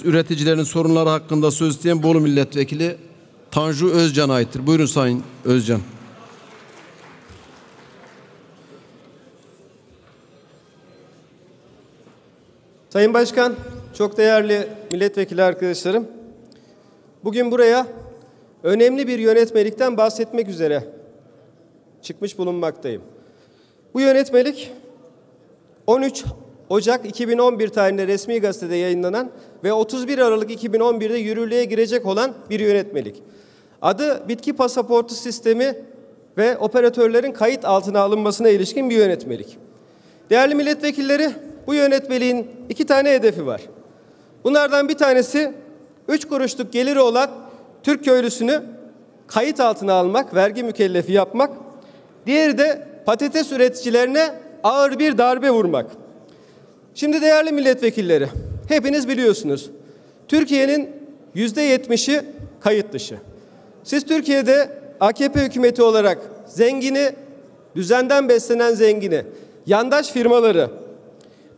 Üreticilerin sorunları hakkında söz isteyen Bolu Milletvekili Tanju Özcan'a aittir. Buyurun Sayın Özcan. Sayın Başkan, çok değerli milletvekili arkadaşlarım. Bugün buraya önemli bir yönetmelikten bahsetmek üzere çıkmış bulunmaktayım. Bu yönetmelik 13 Ocak 2011 tarihinde resmi gazetede yayınlanan ve 31 Aralık 2011'de yürürlüğe girecek olan bir yönetmelik. Adı bitki pasaportu sistemi ve operatörlerin kayıt altına alınmasına ilişkin bir yönetmelik. Değerli milletvekilleri, bu yönetmeliğin iki tane hedefi var. Bunlardan bir tanesi üç kuruşluk geliri olan Türk köylüsünü kayıt altına almak, vergi mükellefi yapmak. Diğeri de patates üreticilerine ağır bir darbe vurmak. Şimdi değerli milletvekilleri, hepiniz biliyorsunuz. Türkiye'nin yüzde yetmişi kayıt dışı. Siz Türkiye'de AKP hükümeti olarak zengini, düzenden beslenen zengini, yandaş firmaları,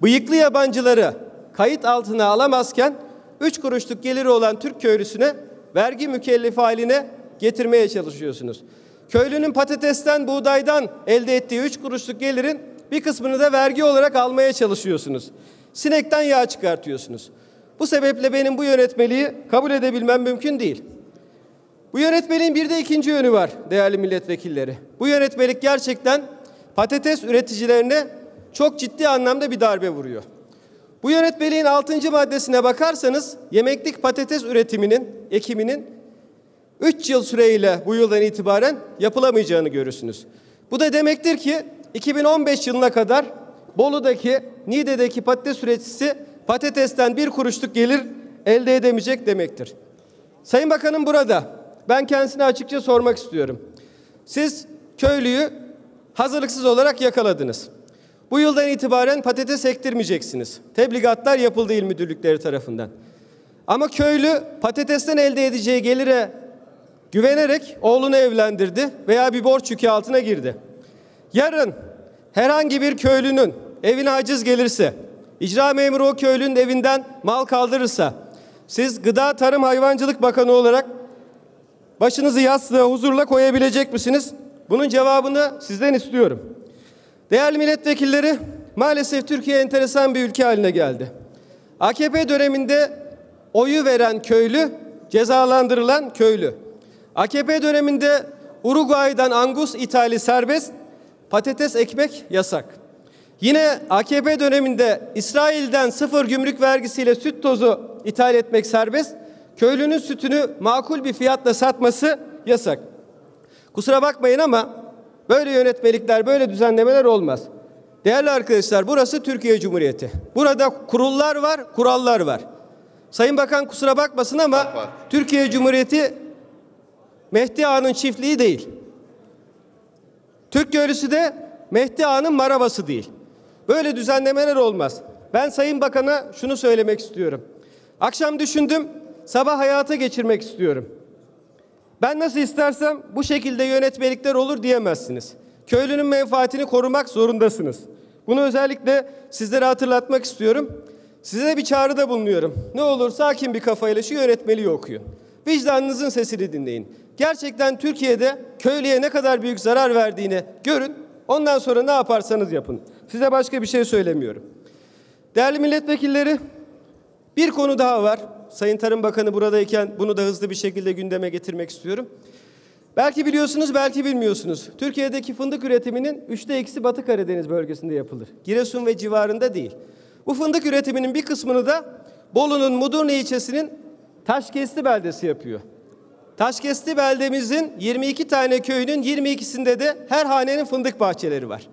bıyıklı yabancıları kayıt altına alamazken üç kuruşluk geliri olan Türk köylüsüne vergi mükellefi haline getirmeye çalışıyorsunuz. Köylünün patatesten, buğdaydan elde ettiği üç kuruşluk gelirin bir kısmını da vergi olarak almaya çalışıyorsunuz. Sinekten yağ çıkartıyorsunuz. Bu sebeple benim bu yönetmeliği kabul edebilmem mümkün değil. Bu yönetmeliğin bir de ikinci yönü var değerli milletvekilleri. Bu yönetmelik gerçekten patates üreticilerine çok ciddi anlamda bir darbe vuruyor. Bu yönetmeliğin 6. maddesine bakarsanız yemeklik patates üretiminin, ekiminin 3 yıl süreyle bu yıldan itibaren yapılamayacağını görürsünüz. Bu da demektir ki 2015 yılına kadar Bolu'daki, Niğde'deki patates üreticisi patatesten bir kuruşluk gelir elde edemeyecek demektir. Sayın Bakanım burada. Ben kendisine açıkça sormak istiyorum. Siz köylüyü hazırlıksız olarak yakaladınız. Bu yıldan itibaren patates ektirmeyeceksiniz. Tebligatlar yapıldı il müdürlükleri tarafından. Ama köylü patatesten elde edeceği gelire güvenerek oğlunu evlendirdi veya bir borç yükü altına girdi. Yarın herhangi bir köylünün evine aciz gelirse, icra memuru o köylünün evinden mal kaldırırsa, siz Gıda Tarım Hayvancılık Bakanı olarak başınızı yastığa huzurla koyabilecek misiniz? Bunun cevabını sizden istiyorum. Değerli milletvekilleri, maalesef Türkiye enteresan bir ülke haline geldi. AKP döneminde oyu veren köylü, cezalandırılan köylü. AKP döneminde Uruguay'dan angus ithali serbest, patates ekmek yasak. Yine AKP döneminde İsrail'den sıfır gümrük vergisiyle süt tozu ithal etmek serbest, köylünün sütünü makul bir fiyatla satması yasak. Kusura bakmayın ama böyle yönetmelikler, böyle düzenlemeler olmaz. Değerli arkadaşlar burası Türkiye Cumhuriyeti. Burada kurullar var, kurallar var. Sayın Bakan kusura bakmasın ama Türkiye Cumhuriyeti Mehdi Ağa'nın çiftliği değil. Türk köylüsü de Mehdi Ağa'nın marabası değil. Böyle düzenlemeler olmaz. Ben Sayın Bakan'a şunu söylemek istiyorum. Akşam düşündüm, sabah hayata geçirmek istiyorum. Ben nasıl istersem bu şekilde yönetmelikler olur diyemezsiniz. Köylünün menfaatini korumak zorundasınız. Bunu özellikle sizlere hatırlatmak istiyorum. Size bir çağrıda bulunuyorum. Ne olur sakin bir kafayla şu yönetmeliği okuyun. Vicdanınızın sesini dinleyin. Gerçekten Türkiye'de köylüye ne kadar büyük zarar verdiğini görün. Ondan sonra ne yaparsanız yapın. Size başka bir şey söylemiyorum. Değerli milletvekilleri, bir konu daha var. Sayın Tarım Bakanı buradayken bunu da hızlı bir şekilde gündeme getirmek istiyorum. Belki biliyorsunuz, belki bilmiyorsunuz. Türkiye'deki fındık üretiminin üçte ikisi Batı Karadeniz bölgesinde yapılır. Giresun ve civarında değil. Bu fındık üretiminin bir kısmını da Bolu'nun Mudurnu ilçesinin Taşkesti beldesi yapıyor. Taşkesti beldemizin 22 tane köyünün 22'sinde de her hanenin fındık bahçeleri var.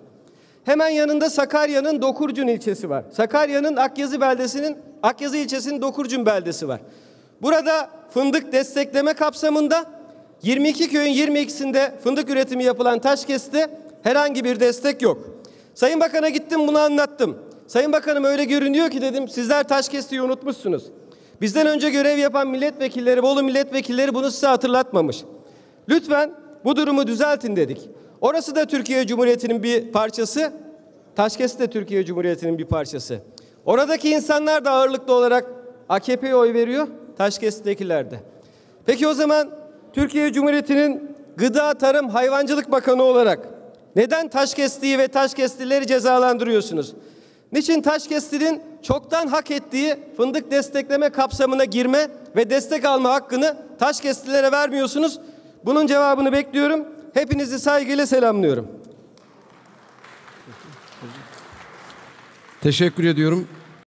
Hemen yanında Sakarya'nın Dokurcun ilçesi var. Sakarya'nın Akyazı beldesinin Akyazı ilçesinin Dokurcun beldesi var. Burada fındık destekleme kapsamında 22 köyün 22'sinde fındık üretimi yapılan Taşkest'te herhangi bir destek yok. Sayın Bakan'a gittim bunu anlattım. Sayın Bakanım öyle görünüyor ki dedim sizler Taşkesti'yi unutmuşsunuz. Bizden önce görev yapan milletvekilleri, Bolu milletvekilleri bunu size hatırlatmamış. Lütfen bu durumu düzeltin dedik. Orası da Türkiye Cumhuriyeti'nin bir parçası. Taşkesi de Türkiye Cumhuriyeti'nin bir parçası. Oradaki insanlar da ağırlıklı olarak AKP'ye oy veriyor, Taşkent'tekiler de. Peki o zaman Türkiye Cumhuriyeti'nin Gıda, Tarım, Hayvancılık Bakanı olarak neden Taşkesti'yi ve Taşkestlileri cezalandırıyorsunuz? Niçin Taşkesti'nin çoktan hak ettiği fındık destekleme kapsamına girme ve destek alma hakkını Taşkestlilere vermiyorsunuz? Bunun cevabını bekliyorum. Hepinizi saygıyla selamlıyorum. Teşekkür ediyorum.